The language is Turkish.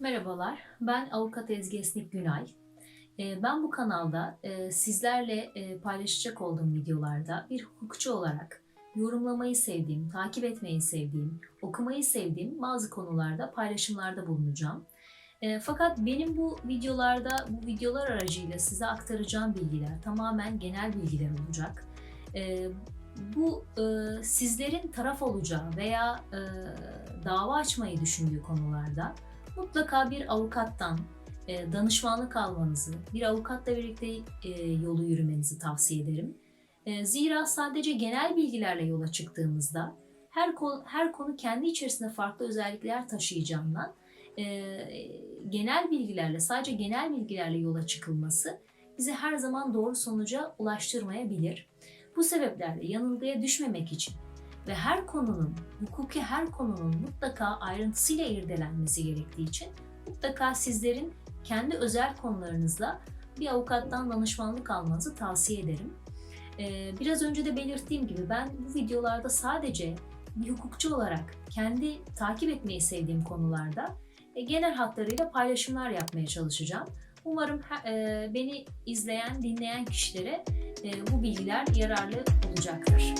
Merhabalar, ben Avukat Ezgi Esnik Günay. Ee, Ben bu kanalda e, sizlerle e, paylaşacak olduğum videolarda bir hukukçu olarak yorumlamayı sevdiğim, takip etmeyi sevdiğim, okumayı sevdiğim bazı konularda paylaşımlarda bulunacağım. E, Fakat benim bu videolarda, bu videolar aracıyla size aktaracağım bilgiler tamamen genel bilgiler olacak. E, Bu e, sizlerin taraf olacağı veya dava açmayı düşündüğü konularda mutlaka bir avukattan e, danışmanlık almanızı, bir avukatla birlikte e, yolu yürümenizi tavsiye ederim. E, Zira sadece genel bilgilerle yola çıktığımızda her konu, her konu kendi içerisinde farklı özellikler taşıyacağından genel bilgilerle, sadece genel bilgilerle yola çıkılması bizi her zaman doğru sonuca ulaştırmayabilir. Bu sebeplerle yanılgıya düşmemek için ve her konunun, hukuki her konunun mutlaka ayrıntısıyla irdelenmesi gerektiği için mutlaka sizlerin kendi özel konularınızla bir avukattan danışmanlık almanızı tavsiye ederim. Ee, biraz önce de belirttiğim gibi ben bu videolarda sadece bir hukukçu olarak kendi takip etmeyi sevdiğim konularda e, genel hatlarıyla paylaşımlar yapmaya çalışacağım. Umarım e, beni izleyen, dinleyen kişilere e, bu bilgiler yararlı olacaktır.